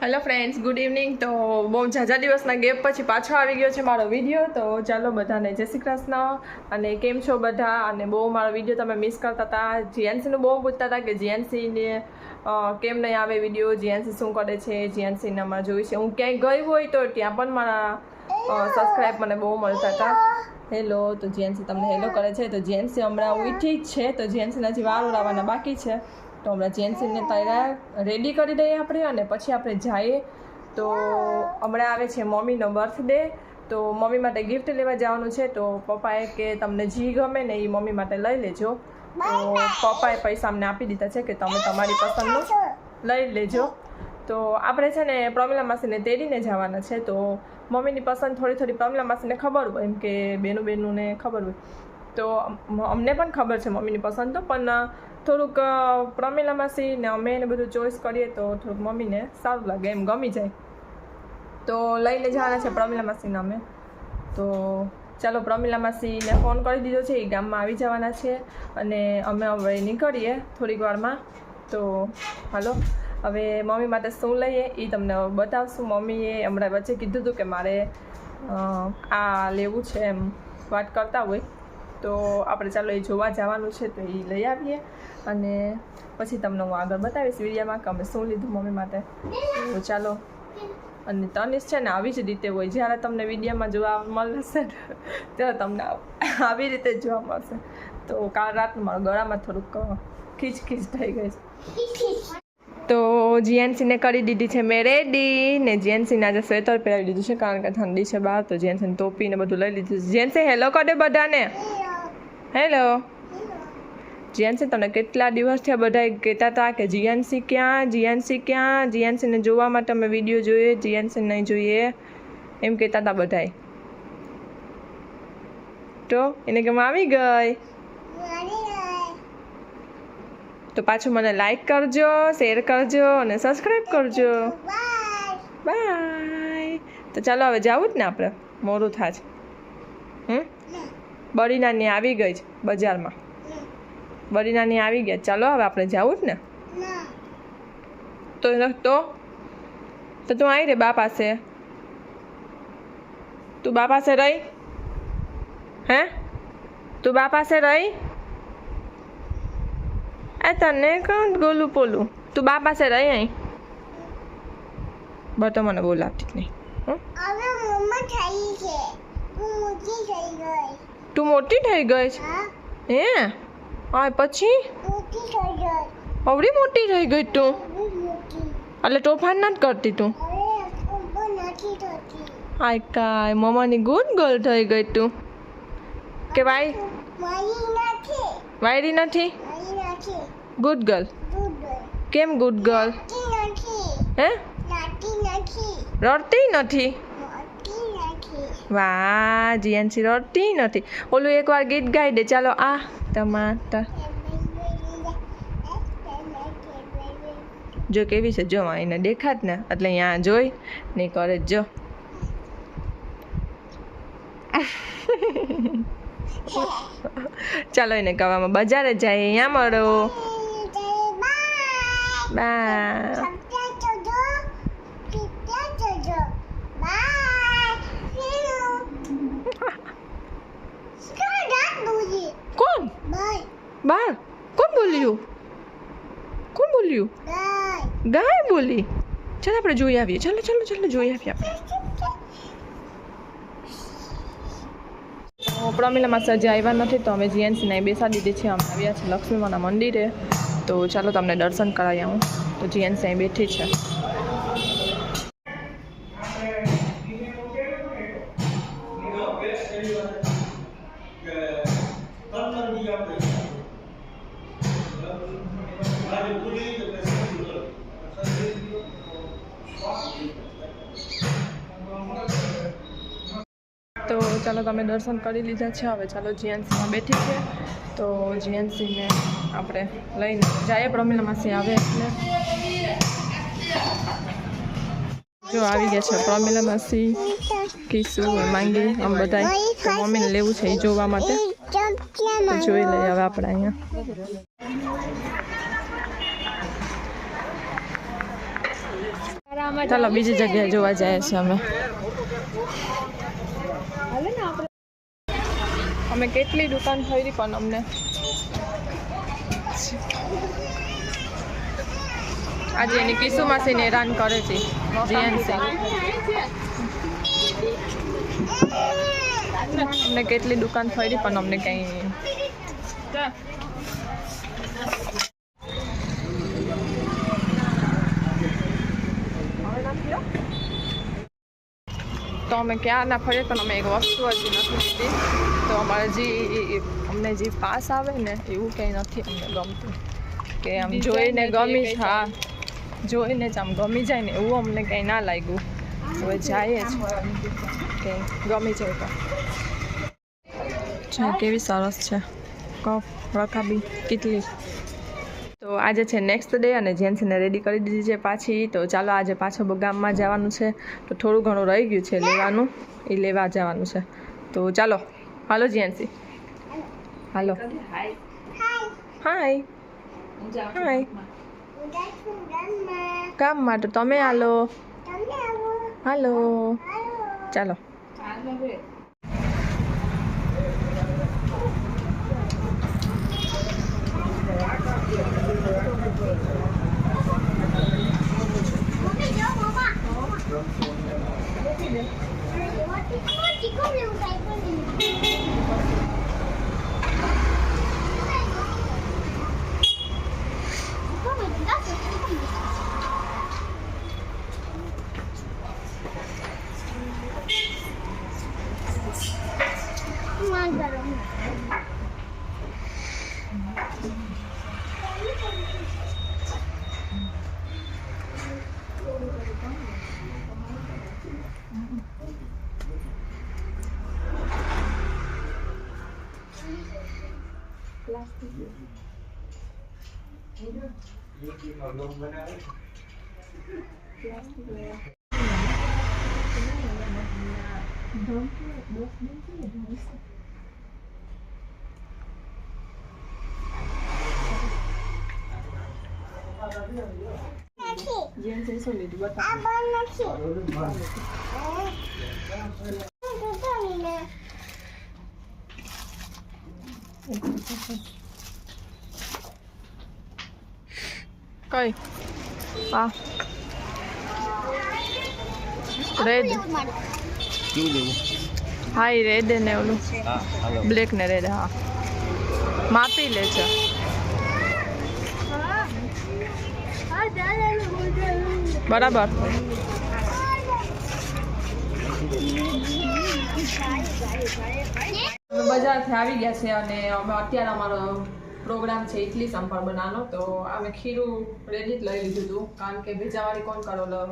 Hello friends good evening તો બહુ ઝાઝા દિવસના ગેપ પછી પાછો આવી ગયો છે મારો વીડિયો તો ચાલો બધાને જય શ્રી કૃષ્ણ. અને કેમ છો બધા? અને બહુ મારો વીડિયો તમે મિસ કરતા હતા. જીએનસીનું બહુ પૂછતા હતા કે જીએનસીને કેમ નહીં આવે વીડિયો જીએનસી શું કરે છે? જીએનસીને અમારે જોયું છે. હું ક્યાંય ગઈ હોય તો ત્યાં પણ મારા સબસ્ક્રાઈબ મને બહુ મળતા હતા. હેલો તો જીએનસી તમને હેલો કરે છે. તો જીએનસી હમણાં ઉઠી જ છે. તો જીએનસીના હજી વાર ઉડાવવાના બાકી છે. તો હમણાં જેન્સીને તૈયાર રેડી કરી દઈએ આપણે અને પછી આપણે જઈએ. તો હમણાં આવે છે મમ્મીનો બર્થડે તો મમ્મી માટે ગિફ્ટ લેવા જવાનું છે. તો પપ્પાએ કે તમને જી ગમે ને એ મમ્મી માટે લઈ લેજો. તો પપ્પાએ પૈસા અમને આપી દીધા છે કે તમે તમારી પસંદનું લઈ લેજો. તો આપણે છે ને પ્રમિલા માસીને તેડીને જવાના છે. તો મમ્મીની પસંદ થોડી થોડી પ્રમિલા માસીને ખબર હોય એમ કે બેનું બેનુંને ખબર હોય. તો અમને પણ ખબર છે મમ્મીની પસંદ તો, પણ થોડુંક પ્રમીલા માસી ને અમે એને બધું ચોઈસ કરીએ તો થોડુંક મમ્મીને સારું લાગે, એમ ગમી જાય. તો લઈને જવાના છે પ્રમીલા માસીને અમે. તો ચાલો પ્રમીલા માસીને ફોન કરી દીધો છે, એ ગામમાં આવી જવાના છે અને અમે હવે નીકળીએ થોડીક વારમાં. તો હાલો, હવે મમ્મી માટે શું લઈએ એ તમને બતાવશું. મમ્મીએ હમણાં વચ્ચે કીધું હતું કે મારે આ લેવું છે એમ વાત કરતા હોય. તો આપણે ચાલો એ જોવા જવાનું છે તો એ લઈ આવીએ. અને પછી તમને હું આગળ બતાવીશ વિડીયામાં કે અમે શું લીધું મમ્મી માટે. તો ચાલો. અને તનિષ છે ને આવી જ રીતે હોય. જ્યારે તમને વિડીયામાં જોવા મળશે ત્યારે તમને આવી રીતે જોવા મળશે. તો કાલ રાતનું મારા ગળામાં થોડુંક ખીચ ખીચ થઈ ગઈ છે. તો જીએનસીને કરી દીધી છે મેં રેડી ને જીએનસીને આજે સ્વેટર પહેરાવી દીધું છે કારણ કે ઠંડી છે બહાર, તો જીએનસીને ટોપી ને બધું લઈ લીધું છે. જીએનસી, હેલો કરે બધાને. હેલો. જીએનસી તમને કેટલા દિવસ થયા બધા કહેતા હતા કે જીએનસી ક્યાં જીએનસી ક્યાં? જીએનસીને જોવા માટે અમે વીડિયો જોઈએ જીએનસી નહીં જોઈએ એમ કહેતા હતા બધાય. તો એને કેમ આવી ગઈ? તો પાછું મને લાઈક કરજો શેર કરજો અને સબસ્ક્રાઈબ કરજો. બાય તો ચાલો, હવે જવું જ ને આપણે? મોડું થાય છે. હમ બરીનાની આવી ગઈ છે બજારમાં. બરીનાની આવી ગયા. ચાલો હવે આપણે જવું જ ને? તો તો? તો તું આવી રે બા પાસે. તું બા પાસે રહી? હે? તું બા પાસે રહી? એ તને કોણ ગોલું પોલું? તું બા પાસે રહી અહીં? બા તો મને બોલાવતી નહીં? હવે મમ્મા થઈ છે. હું મોટી થઈ ગઈ. તું મોટી થઈ ગઈ છે? હે. હા? પછી? અવડી મોટી થઈ ગઈ તું? એટલે તોફાન નથી કરતી તું? હાય કાય મમ્માની ગુડ ગર્લ થઈ ગઈ તું. કે ભાઈ વાયરી નથી. ગુડ ગર્લ કેમ ગુડ ગર્લ હે? રડતી નથી? વાહ જીએનસી રડતી નથી. ઓલું એકવાર ગીત ગાઈ દે ચાલો આ ટમાટર જો કેવી છે જો એને દેખાત ને એટલે અહીંયા જોઈ ને કરે જ. ચાલો એને કહેવામાં બજારે જાય અહીંયા મળો. બા બાર કોણ બોલ્યું? કોણ બોલ્યું? ગાય. બોલી. ચાલ આપણે જોઈ આવીએ. ચાલો ચાલો ચાલો જોઈ આવીએ આપણે. તો પ્રમિલામાં સજા આવ્યા નથી તો અમે જીએનસીને બેસા દીધી છે. અમે આવ્યા છે લક્ષ્મીમાના મંદિરે. તો ચાલો તમને દર્શન કરાવી આવું તો જીએનસી અહીં બેઠી છે. તમે દર્શન કરી લીધા છે. હવે ચાલો જીએનસીમાં બેઠી છે. તો જીએનસીને આપણે લઈને જઈએ. પ્રમિલા માસી આવે એટલે. જો આવી ગયા છે પ્રમિલા માસી, કિસુ માંગી આમ બધા મમ્મીને લેવું છે એ જોવા માટે. જોઈ લઈએ હવે આપણે અહીંયા. ચાલો બીજી જગ્યાએ જોવા જઈએ છીએ અમે. અમે કેટલી દુકાન થઈ પણ અમને. આજે એની કિસુ માસીને હેરાન કરે છે જીએનસી અમને કેટલી દુકાન ફરી પણ અમને કંઈ તો અમે ક્યાં ના ફરીએ પણ અમે એક વસ્તુ હજી નથી લીધી તો અમારે જે અમને જે પાસ આવે ને એવું કંઈ નથી અમને ગમતું કે આમ જોઈને ગમી હા જોઈને જ આમ ગમી જાય ને એવું અમને કંઈ ના લાગ્યું હવે જાય જ કે ગમી જાય તો કેવી સરસ છે કપ રકાબી કેટલી તો આજે છે નેક્સ્ટ ડે અને જેન્સીને રેડી કરી દીધી છે પાછી. તો ચાલો આજે પાછો ગામમાં જવાનું છે. તો થોડું ઘણું રહી ગયું છે લેવાનું. એ લેવા જવાનું છે. તો ચાલો હાલો જેન્સી હાલો. હાય હાય ગામમાં તો તમે હાલો. હાલો. ચાલો. brother. નથી જેન્સી શું લીધું બતા આ બંધ નથી કઈ? હા. રેડ કેવું લેવું હા રેડ ને ઓલું. બ્લેક ને રેડ હા. માપી લે છે. બરાબર. બજારથી આવી ગયા છે અને અમે અત્યારે અમારો પ્રોગ્રામ છે ઇડલી સંભાર બનાવવાનો તો અમે ખીરું રેડી જ લઈ લીધું હતું કારણ કે ભેજાવાળી કોણ કરો લો?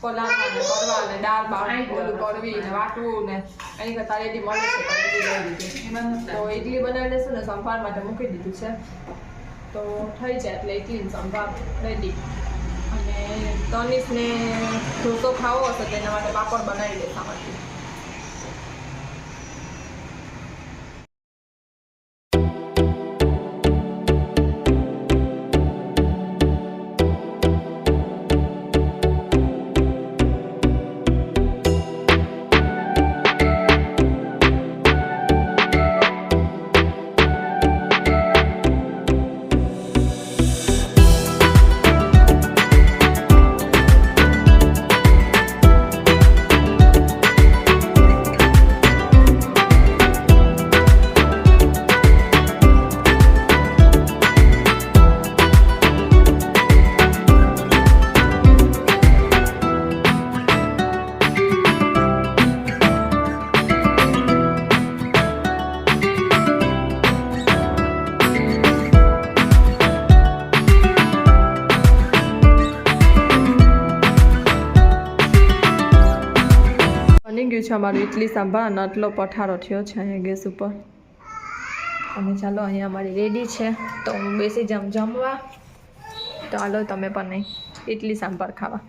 પલાળવા ને કરવા ને દાળ બાળ બધું કરવી ને વાટવું ને. એની કરતાં રેડી મળે છે લઈ લીધું. તો ઇડલી બનાવી લેશું ને સંભાર માટે મૂકી દીધું છે. તો થઈ જાય એટલે ઇડલી સંભાર રેડી અને તનિષને ઢોસો ખાવો હશે તો એના માટે પાપડ બનાવી દે સામાંથી અમારું ઇડલી સાંભાર અને આટલો પઠારો થયો છે અહીંયા ગેસ ઉપર. અને ચાલો અહીંયા અમારી રેડી છે. તો હું બેસી જમ જમવા. તો હાલો તમે પણ નહીં ઇડલી સાંભાર ખાવા.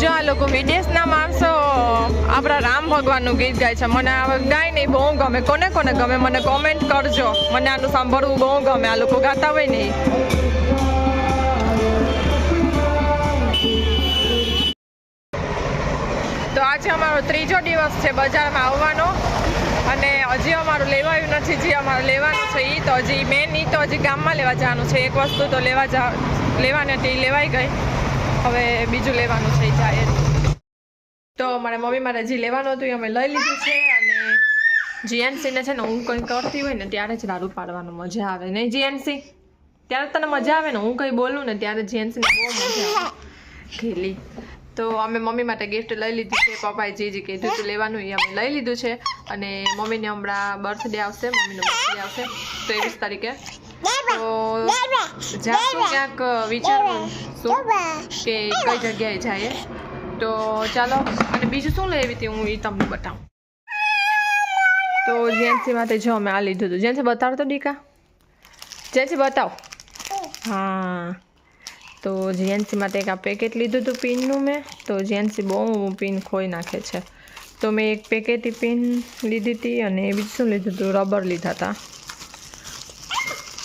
જો આ લોકો વિદેશના માણસો, આપણા રામ ભગવાનનું ગીત ગાય છે. મને આ ગાય નહીં, બહુ ગમે. કોને કોને ગમે? મને કોમેન્ટ કરજો. મને આનું સાંભળવું બહુ ગમે. આ લોકો ગાતા હોય નહીં. અમારો ત્રીજો દિવસ છે બજારમાં આવવાનો. અને હજી અમારું લેવાયું નથી, જે અમારે લેવાનું છે એ તો હજી મેન એ તો હજી ગામમાં લેવા જવાનું છે. એક વસ્તુ તો લેવા જા, લેવાની હતી એ લેવાઈ ગઈ. હવે બીજું લેવાનું છે એ જાય તો મારા મમ્મી મારે જે લેવાનું હતું એ અમે લઈ લીધું છે. અને જીએનસીને છે ને હું કંઈ કરતી હોય ને ત્યારે જ લાડુ પાડવાનું મજા આવે. નહીં જીએનસી ત્યારે તને મજા આવે ને? હું કંઈ બોલું ને ત્યારે જીએનસીને બહુ મજા આવે. ઘેલી. તો અમે મમ્મી માટે ગિફ્ટ લઈ લીધી છે, પપ્પાએ જે જે કીધું હતું લેવાનું એ અમે લઈ લીધું છે. અને મમ્મીને હમણાં બર્થડે આવશે, મમ્મીનો બર્થડે આવશે, ત્રેવીસ તારીખે. તો જાશું ક્યાંક વિચારવું શું? કે કઈ જગ્યાએ જાય તો ચાલો, અને બીજું શું લેવી હતી હું એ તમને બતાવું. તો જેન્સી માટે જો અમે આ લીધું હતું. જેન્સી બતાવો તો ડીકા? જેન્સી બતાવો? હા. તો જીએનસી માટે એક આ પેકેટ લીધું હતું પિનનું મેં. તો જીએનસી બહુ પિન ખોઈ નાખે છે. તો મેં એક પેકેટ પિન લીધી હતી અને બીજું શું લીધું હતું? રબર લીધા હતા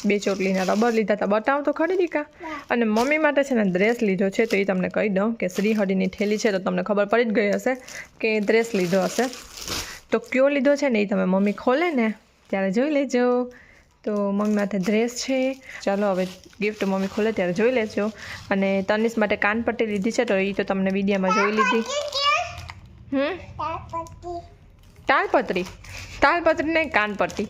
બે ચોટલીના રબર લીધા હતા બતાવ તો ખરી દીકા. અને મમ્મી માટે છે ને ડ્રેસ લીધો છે, તો એ તમને કહી દઉં કે શ્રીહરિની થેલી છે, તો તમને ખબર પડી જ ગઈ હશે કે ડ્રેસ લીધો હશે. તો કયો લીધો છે ને એ તમે મમ્મી ખોલે ને ત્યારે જોઈ લેજો. તો મમ્મી માથે ડ્રેસ છે. ચાલો હવે ગિફ્ટ મમ્મી ખોલે ત્યારે જોઈ લેજો. અને તનિષ માટે કાનપટ્ટી લીધી છે તો એ તો તમને મીડિયામાં જોઈ લીધી. હમ? તાલપત્રી? તાલપત્રી નહીં કાનપટ્ટી.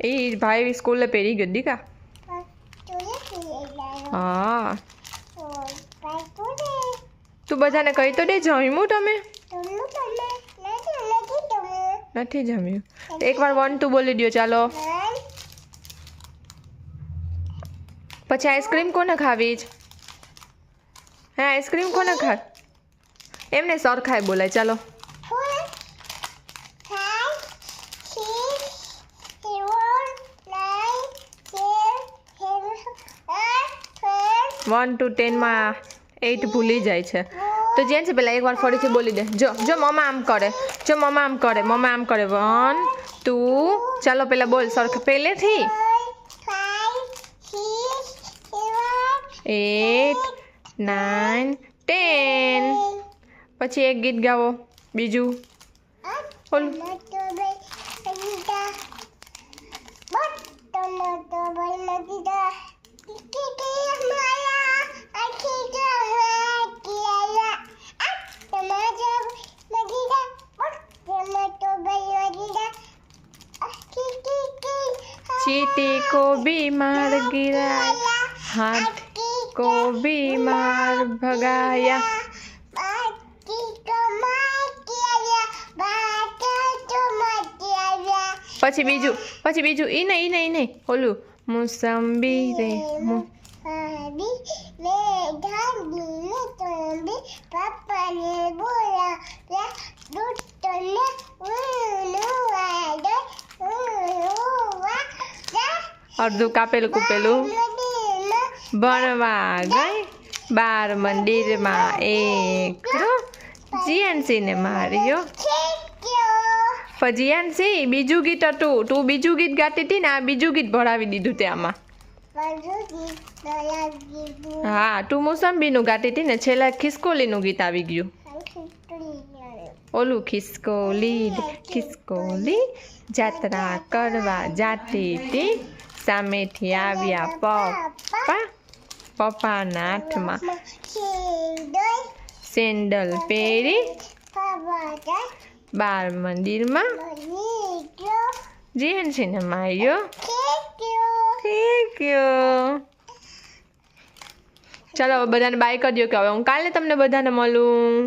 એ ભાઈ સ્કૂલે પહેરી ગયો દીકા. હા તું બધાને કહી તો દે જમ્યું તમે. નથી જમ્યું તો એકવાર વન ટુ બોલી દો ચાલો પછી આઈસ્ક્રીમ કોને ખાવી જ હે આઈસ્ક્રીમ કોને ખા એમને સરખાય બોલાય ચાલો વન ટુ ટેનમાં એઇટ ભૂલી જાય છે તો જેન છે પેલા એકવાર ફરીથી બોલી દે જો જો મમ્મા આમ કરે જો મમ્મા આમ કરે મમ્મા આમ કરે વન ટુ ચાલો પેલા બોલ સરખ પહેલેથી એટ નાઇન ટેન પછી એક ગીત ગાવો બીજું ઓલું चीटी को भी मार गिराया हाथ को भी मार भगाया પછી બીજું પછી બીજું ઈ નહીં ઈ નહીં ઈ નહીં ઓલું મુસંબી રે મુ પપ્પાને બોલા દૂધ તને અડધું કાપેલું કૂપેલું. ભણવા ગઈ. બાર મંદિરમાં એક જીએનસી ને માર્યો. જીએનસી બીજું ગીત હતું. તું બીજું ગીત ગાતી હતી ને, આ બીજું ગીત ભણાવી દીધું તે આમાં. હા, તું મોસંબીનું ગાતી હતી ને, છેલ્લા ખિસકોલીનું ગીત આવી ગયું. ઓલું ખિસકોલી ખિસકોલી, જાત્રા કરવા જાતી હતી. સામેથી આવ્યા પપ્પા પપ્પાના હાથમાં સેન્ડલ પહેરી બાર મંદિરમાં જીએનસીને માર્યો થેન્ક યુ ચાલો હવે બધાને બાય કરી દો કે હવે હું કાલે તમને બધાને મળું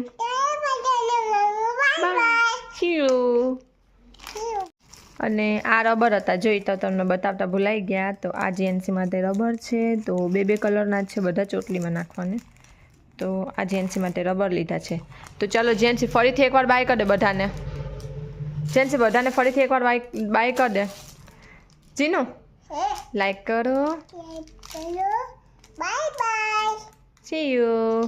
અને આ રબર હતા જોઈ તો તમને બતાવતા ભૂલાઈ ગયા. તો આ જેન્સી માટે રબર છે તો બે બે કલરના છે બધા ચોટલીમાં નાખવાને. તો આ જેન્સી માટે રબર લીધા છે. તો ચાલો જેન્સી ફરીથી એકવાર બાય કરી દે બધાને. જેન્સી બધાને ફરીથી એકવાર બાય બાય કરી દે. જીનું લાઈક કરો. Bye bye see you.